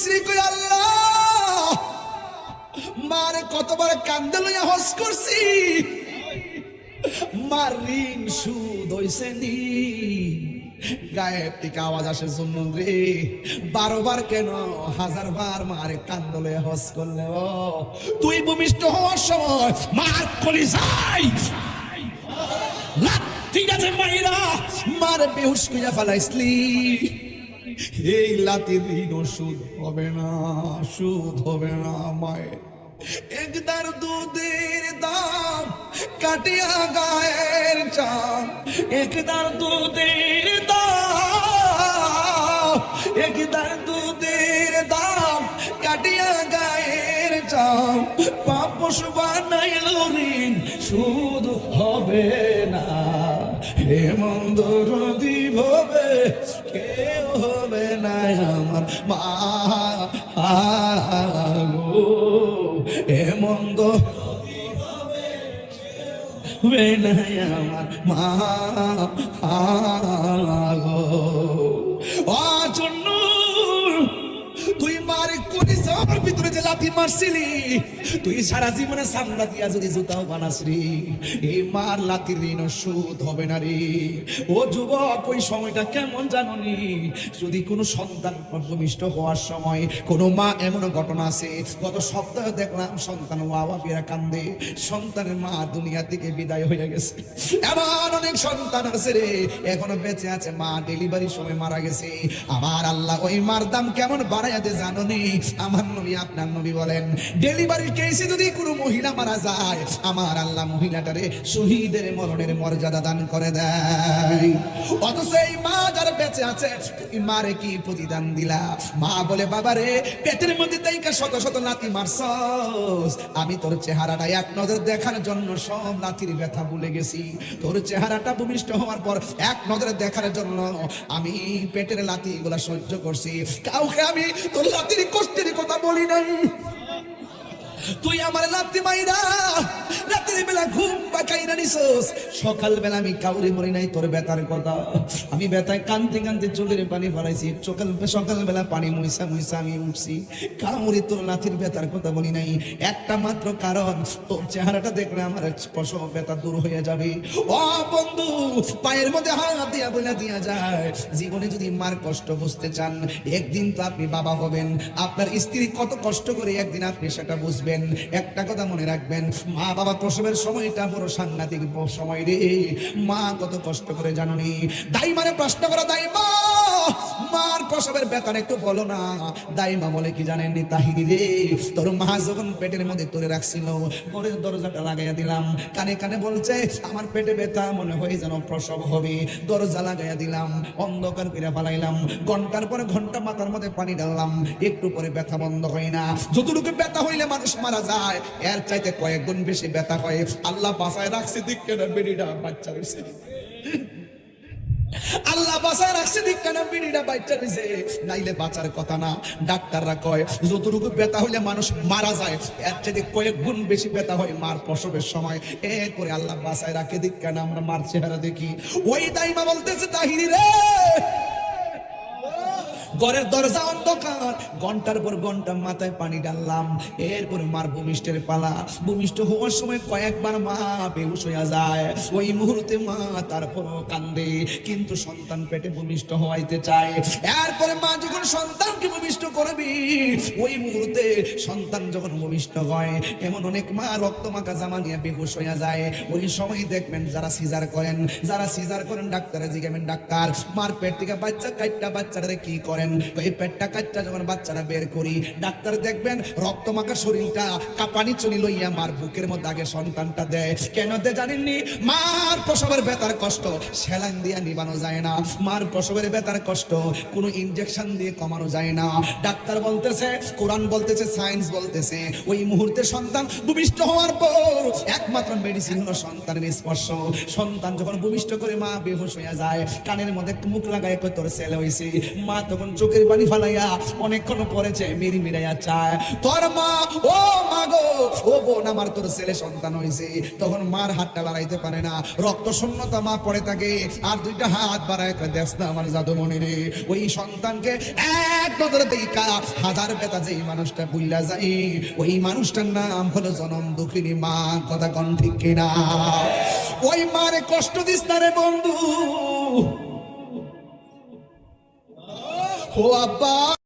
স্ত্রী কই আল্লাহ। মারে কতবার কান্দে লইয়া হস করছি। মার ঋণ সুদ হইছে নি। গায়েব থেকে আওয়াজ আসে জুন্নুন রে। বারোবার কেন হাজার বার মারে কান্দলে হস করলে ও। তুই ভূমিষ্ঠ হওয়ার সময় মার কলি যাই ঠিক আছে মাইরা। মার বেহুশ কইয়া ফেলাইছলি। এই লাতির ঋণ সুদ হবে না সুদ হবে না মায়ের। একদার দুধের দাম কাটিয়া গায়ের চাম একদার দুধের দাম একদার দুধের দাম কাটিয়া গায়ের চাম পাপ পশু বানাইল ঋণ শুধু হবে না। হে মন্দ রদি ভবে কেউ আমার মা হে মন্দ আমার মা গো ও জন্য তুই মারে কোনি আমার ভিতরে যে লাথি মারছিলি। তুই সারা জীবনে সামলা দিয়া যদি জুতাও বানাসরি এই মার লাথির ঋণ সুদ হবে না রে। ও যুবক, ওই সময়টা কেমন জাননি যদি কোনো সন্তান ভূমিষ্ঠ হওয়ার সময় কোনো মা এমন ঘটনা আছে, গত সপ্তাহে দেখলাম সন্তান বাবা বিরা কান্দে। সন্তানের মা দুনিয়া থেকে বিদায় হয়ে গেছে। এমন অনেক সন্তান আছে রে, এখনও বেঁচে আছে, মা ডেলিভারির সময় মারা গেছে। আমার আল্লাহ, ওই মার দাম কেমন বাড়াইতে জাননি আমার নবী, আপনার নবী বলেন, ডেলিভারির কেসে যদি কোনো মহিলা মারা যায়, আমার আল্লাহ মহিলাটারে শহীদের মরণের মর্যাদা দান করে দেয়। অথচ এই মা যারা বেঁচে আছে মারে কি প্রতিদান দিলা? মা বলে, বাবারে, পেটের মধ্যে তাইকা শত শত নাতি মারছস। আমি তোর চেহারাটা এক নজর দেখার জন্য সব নাতির ব্যথা ভুলে গেছি। তোর চেহারাটা ভূমিষ্ঠ হওয়ার পর এক নজরে দেখার জন্য আমি পেটের লাথি গুলা সহ্য করছি। কাউকে আমি তোর লাতির কষ্টের কথা বলি নাই। তুই আমার রাত্রি মাইরা রাতের বেলা ঘুম পাকাইরা নিছস। সকাল বেলা আমি কাউরে মরি নাই, তোর বেতার কথা। আমি বেতায় কানতে কানতে চোখের পানি ফলাইছি। সকাল সকাল বেলা পানি মুইসা মুইসা আমি উঠছি। কাউরে তোর লাথির বেতার কথা বলি নাই। একটা মাত্র কারণ, তোর চেহারাটা দেখলে আমার স্পর্শ বেতা দূর হয়ে যাবে। ও বন্ধু, পায়ের মধ্যে হাত দিয়া বলে দিয়া যায়। জীবনে যদি মার কষ্ট বুঝতে চান, একদিন তো আপনি বাবা হবেন। আপনার স্ত্রী কত কষ্ট করে একদিন আপনি সেটা বুঝবেন। একটা কথা মনে রাখবেন মা বাবা প্রসবের সময়টা বড় সাংঘাতিক সময় মা কত কষ্ট করে জাননি। দাই মানে প্রশ্ন করা দাই মা মার প্রসবের বেতন একটু বলো না। দাইমা বলে কি জানেন নি তাহিরি রে? তোর মা যখন পেটের মধ্যে তোরে রাখছিল, ঘরের দরজাটা লাগাইয়া দিলাম। কানে কানে বলছে, আমার পেটে ব্যথা, মনে হয় যেন প্রসব হবে। দরজা লাগাইয়া দিলাম, অন্ধকার করে ফালাইলাম। ঘণ্টার পরে ঘণ্টা মাথার মধ্যে পানি ঢাললাম। একটু পরে ব্যথা বন্ধ হয় না। যতটুকু ব্যথা হইলে মানুষ মারা যায়, এর চাইতে কয়েক গুণ বেশি ব্যথা হয়। আল্লাহ বাসায় রাখছে, দিক কেন বেরিটা বাচ্চা হয়েছে আল্লাহ বাসায় রাখছে দিক বিড়িটা বাচ্চা দিছে? নাইলে বাঁচার কথা না। ডাক্তাররা কয়, যতটুকু ব্যথা হইলে মানুষ মারা যায়, এর থেকে কয়েক গুণ বেশি ব্যথা হয় মার প্রসবের সময়। এ করে আল্লাহ বাসায় রাখে দিক কেন আমরা মার চেহারা দেখি। ওই দাইমা বলতেছে, তাহিরি রে ঘরের দরজা অন্ধকার। ঘণ্টার পর ঘণ্টা মাথায় পানি ডাললাম এরপরে মার ভূমিষ্ঠের পালা। ভূমিষ্ঠ হওয়ার সময় কয়েকবার মা বেহুশ হইয়া যায়। ওই মুহূর্তে মা তারপরও কান্দে, কিন্তু সন্তান পেটে ভূমিষ্ঠ হওয়াইতে চায়। এরপরে মা যখন সন্তানকে ভূমিষ্ঠ করবি, ওই মুহূর্তে সন্তান যখন ভূমিষ্ঠ হয়, এমন অনেক মা রক্ত মাখা জামা নিয়ে বেহুশ হইয়া যায়। ওই সময় দেখবেন যারা সিজার করেন, যারা সিজার করেন, ডাক্তারে জিজ্ঞাবেন ডাক্তার, মার পেট থেকে বাচ্চা কাটটা বাচ্চারা কি করেন? এই পেটটা কাটটা যখন বাচ্চারা বের করি, ডাক্তার দেখবেন রক্ত মাখা শরীরটা কাপানি চলি লইয়া মার বুকের মধ্যে আগে সন্তানটা দেয়। কেন দে জানেননি? মার প্রসবের বেতার কষ্ট সেলাইন দিয়ে নিবানো যায় না। মার প্রসবের বেতার কষ্ট, কোনো ইনজেকশন দিয়ে কমানো যায় না। ডাক্তার বলতেছে, কোরআন বলতেছে সায়েন্স বলতেছে, ওই মুহূর্তে সন্তান ভূমিষ্ঠ হওয়ার পর একমাত্র মেডিসিন হলো সন্তানের স্পর্শ। সন্তান যখন ভূমিষ্ঠ করে মা বেহুশ হয়ে যায়, কানের মধ্যে মুখ লাগায় তোর ছেলে হয়েছে মা তখন চোখের পানি ফালাইয়া অনেকক্ষণ পরেছে মিরি মিরাইয়া চায়, তোর মা, ও মা গো, ও বোন আমার তোর ছেলে সন্তান হয়েছে তখন মার হাতটা বাড়াইতে পারে না, রক্ত শূন্যতা মা পড়ে থাকে, আর দুইটা হাত বাড়ায় দেখ না আমার জাদুমণি রে, ওই সন্তানকে এক নজরে দেখা হাজার বেতা যেই মানুষটা বুল্লা যাই, ওই মানুষটার নাম হলো জনম দুঃখিনী মা। কথা কন ঠিক কিনা? ওই মারে কষ্ট দিস না রে বন্ধু। ও আব্বা